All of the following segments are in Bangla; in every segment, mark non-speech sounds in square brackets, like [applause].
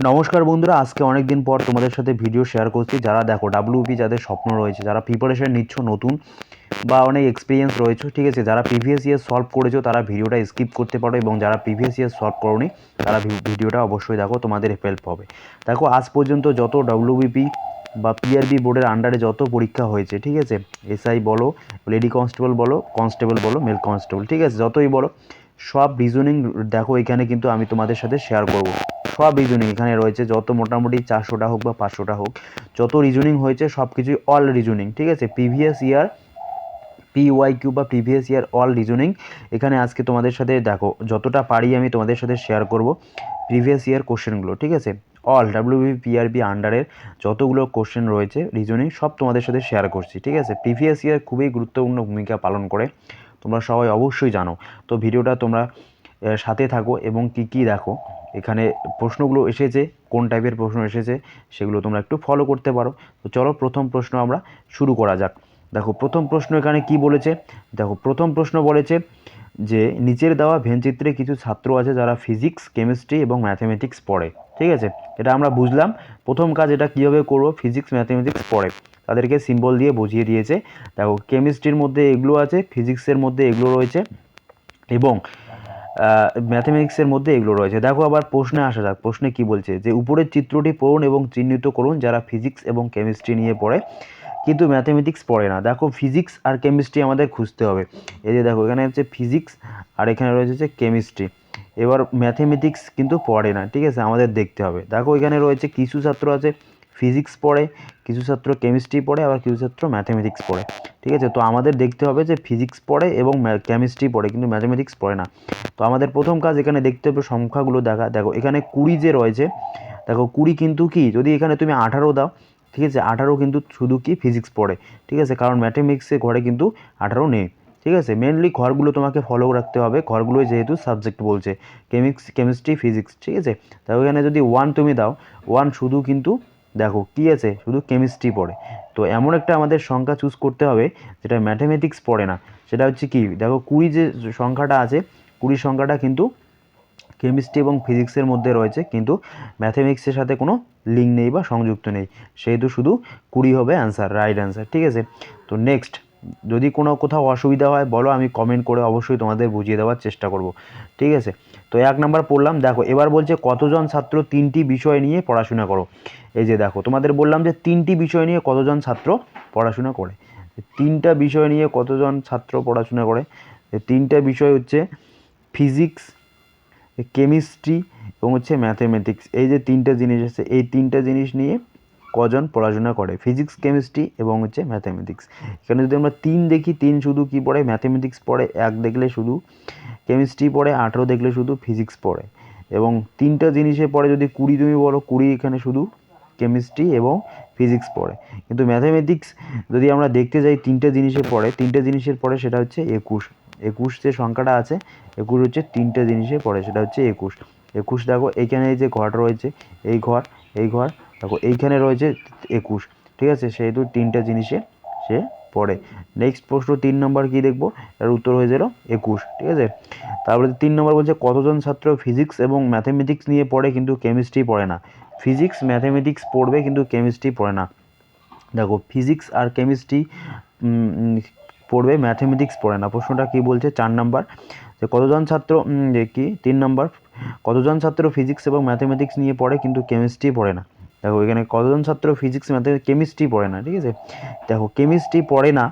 নমস্কার বন্ধুরা, আজকে অনেক দিন পর তোমাদের সাথে ভিডিও শেয়ার করছি। যারা দেখো ডাব্লিউপি যাদের স্বপ্ন রয়েছে, যারা প্রিপারেশন নিচ্ছ নতুন বা অনেক এক্সপিরিয়েন্স রয়েছে, ঠিক আছে? যারা প্রিভিয়াস ইয়ার সলভ করেছ, তারা ভিডিওটা স্কিপ করতে পারো এবং যারা প্রিভিয়াস ইয়ার সলভ করোনি, তারা ভিডিওটা অবশ্যই দেখো, তোমাদের হেল্প হবে। দেখো, আজ পর্যন্ত যত ডাব্লিউবিপি বা পিআরবি বোর্ডের আন্ডারে যত পরীক্ষা হয়েছে, ঠিক আছে? এসআই বলো লেডি কনস্টেবল বলো কনস্টেবল বলো মেল কনস্টেবল ঠিক আছে? যতই বলো, সব রিজনিং দেখো, এখানে কিন্তু আমি তোমাদের সাথে শেয়ার করব। সব রিজনিং এখানে রয়েছে। যত মোটামুটি চারশোটা হোক বা পাঁচশোটা হোক, যত রিজনিং হয়েছে সব কিছুই অল রিজনিং ঠিক আছে? প্রিভিয়াস ইয়ার পিওয়াই কিউ বা প্রিভিয়াস ইয়ার অল রিজনিং এখানে আজকে তোমাদের সাথে দেখো, যতটা পারি আমি তোমাদের সাথে শেয়ার করব প্রিভিয়াস ইয়ার কোশ্চেনগুলো ঠিক আছে? অল ডাব্লিউবি পিআরবি আন্ডারের যতগুলো কোশ্চেন রয়েছে রিজনিং সব তোমাদের সাথে শেয়ার করছি, ঠিক আছে? প্রিভিয়াস ইয়ার খুবই গুরুত্বপূর্ণ ভূমিকা পালন করে, তোমরা সবাই অবশ্যই জানো। তো ভিডিওটা তোমরা সাথে থাকো এবং কি কি দেখো। এখানে প্রশ্নগুলো এসেছে, কোন টাইপের প্রশ্ন এসেছে, সেগুলো তোমরা একটু ফলো করতে পারো। তো চলো প্রথম প্রশ্ন আমরা শুরু করা যাক। দেখো, প্রথম প্রশ্ন এখানে কি বলেছে? দেখো, প্রথম প্রশ্ন বলেছে যে, নিচের দেওয়া ভেনচিত্রে কিছু ছাত্র আছে যারা ফিজিক্স কেমিস্ট্রি এবং ম্যাথমেটিক্স পড়ে। ঠিক আছে? এটা আমরা বুঝলাম। প্রথম কাজ এটা কীভাবে করব? ফিজিক্স ম্যাথমেটিক্স পড়ে। তাদেরকে সিম্বল দিয়ে বুঝিয়ে দিয়েছে। দেখো কেমিস্ট্রির মধ্যে এগুলো আছে ফিজিক্সের মধ্যে এগুলো রয়েছে এবং ম্যাথমেটিক্সের মধ্যে এগুলো রয়েছে। দেখো আবার প্রশ্নে আসা যাক, প্রশ্নে কি বলছে? যে উপরের চিত্রটি পড়ুন এবং চিহ্নিত করুন যারা ফিজিক্স এবং কেমিস্ট্রি নিয়ে পড়ে, কিন্তু ম্যাথমেটিক্স পড়ে না। দেখো ফিজিক্স আর কেমিস্ট্রি আমাদের খুঁজতে হবে। এই যে দেখো, এখানে হচ্ছে ফিজিক্স আর এখানে রয়েছে হচ্ছে কেমিস্ট্রি এবার ম্যাথমেটিক্স কিন্তু পড়ে না, ঠিক আছে? আমাদের দেখতে হবে। দেখো এখানে রয়েছে কিছু ছাত্র আছে ফিজিক্স পড়ে, কিছু ছাত্র কেমিস্ট্রি পড়ে, আবার কিছু ছাত্র ম্যাথমেটিক্স পড়ে। ঠিক আছে? তো আমাদের দেখতে হবে যে ফিজিক্স পড়ে এবং কেমিস্ট্রি পড়ে, কিন্তু ম্যাথমেটিক্স পড়ে না। তো আমাদের প্রথম কাজ এখানে দেখতে হবে সংখ্যাগুলো দেখা, দেখো, এখানে কুড়ি যে রয়েছে, দেখো, কুড়ি কিন্তু কি? যদি এখানে তুমি আঠারো দাও, ঠিক আছে? আঠারো কিন্তু শুধু কি? ফিজিক্স পড়ে, ঠিক আছে? কারণ ম্যাথমেটিক্সে ঘরে কিন্তু আঠারো নেই, ঠিক আছে? মেনলি ঘরগুলো তোমাকে ফলো রাখতে হবে, ঘরগুলোই যেহেতু সাবজেক্ট বলছে কেমিক্স কেমিস্ট্রি ফিজিক্স ঠিক আছে? তাও এখানে যদি ওয়ান তুমি দাও ওয়ান শুধু কিন্তু দেখো কী আছে? শুধু কেমিস্ট্রি পড়ে। তো এমন একটা আমাদের সংখ্যা চুজ করতে হবে, যেটা ম্যাথমেটিক্স পড়ে না। সেটা হচ্ছে কি? দেখো কুড়ি যে সংখ্যাটা আছে, কুড়ি সংখ্যাটা কিন্তু কেমিস্ট্রি এবং ফিজিক্সের মধ্যে রয়েছে, কিন্তু ম্যাথমেটিক্সের সাথে কোনো লিঙ্ক নেই বা সংযুক্ত নেই। সেহেতু শুধু কুড়ি হবে অ্যান্সার রাইট অ্যান্সার ঠিক আছে? তো নেক্সট যদি কোনো কোথাও অসুবিধা হয়, বলো, আমি কমেন্ট করে অবশ্যই তোমাদের বুঝিয়ে দেওয়ার চেষ্টা করব। ঠিক আছে? তো এক নাম্বার পড়লাম, দেখো, এবার বলছে কতজন ছাত্র তিনটি বিষয় নিয়ে পড়াশোনা করো? এই যে দেখো, তোমাদের বললাম যে তিনটি বিষয় নিয়ে কতজন ছাত্র পড়াশোনা করে? তিনটা বিষয় নিয়ে কতজন ছাত্র পড়াশোনা করে? তিনটা বিষয় হচ্ছে ফিজিক্স, কেমিস্ট্রি এবং হচ্ছে ম্যাথমেটিক্স। এই যে তিনটা জিনিস আছে, এই তিনটা জিনিস নিয়ে কজন পড়াশোনা করে? ফিজিক্স কেমিস্ট্রি এবং হচ্ছে ম্যাথমেটিক্স এখানে যদি আমরা তিন দেখি, তিন শুধু কি পড়ে? ম্যাথমেটিক্স পড়ে, এক দেখলে শুধু কেমিস্ট্রি পড়ে, আঠেরো দেখলে শুধু ফিজিক্স পড়ে। এবং তিনটা জিনিসে পড়ে যদি কুড়ি, তুমি বলো কুড়ি এখানে শুধু কেমিস্ট্রি এবং ফিজিক্স পড়ে। কিন্তু ম্যাথামেটিক্স যদি আমরা দেখতে যাই, তিনটে জিনিসে পড়ে, তিনটে জিনিসের পড়ে সেটা হচ্ছে একুশ। একুশ যে সংখ্যাটা আছে, একুশ হচ্ছে তিনটে জিনিসে পড়ে, সেটা হচ্ছে একুশ। একুশ দেখো এইখানে এই যে ঘর রয়েছে, এই ঘর এই ঘর দেখো, এইখানে রয়েছে একুশ, ঠিক আছে? সেহেতু তিনটে জিনিসে সে পড়ে। নেক্সট প্রশ্ন তিন নম্বর কি দেখব? এর উত্তর হয়ে গেল একুশ, ঠিক আছে? তারপরে তিন নম্বর বলছে, কতজন ছাত্র ফিজিক্স এবং ম্যাথমেটিক্স নিয়ে পড়ে কিন্তু কেমিস্ট্রি পড়ে না? ফিজিক্স ম্যাথমেটিক্স পড়বে কিন্তু কেমিস্ট্রি পড়ে না। দেখো ফিজিক্স আর কেমিস্ট্রি পড়বে ম্যাথমেটিক্স পড়ে না। প্রশ্নটা কি বলছে? চার নাম্বার, যে কতজন ছাত্র কি? তিন নাম্বার, কতজন ছাত্র ফিজিক্স এবং ম্যাথমেটিক্স নিয়ে পড়ে কিন্তু কেমিস্ট্রি পড়ে না? দেখো, এখানে কতজন ছাত্র ফিজিক্স ম্যাথমেটিক্স কেমিস্ট্রি পড়ে না, ঠিক আছে? দেখো কেমিস্ট্রি পড়ে না,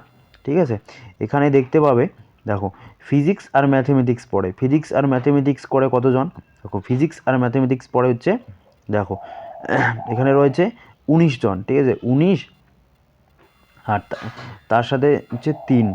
ঠিক আছে? এখানে দেখতে পাবে, দেখো ফিজিক্স আর ম্যাথমেটিক্স পড়ে। ফিজিক্স আর ম্যাথমেটিক্স করে কতজন? দেখো ফিজিক্স আর ম্যাথমেটিক্স পড়ে হচ্ছে, দেখো, [clears throat] এখানে রয়েছে উনিশ জন, ঠিক আছে? উনিশ আর তার সাথে হচ্ছে তিন।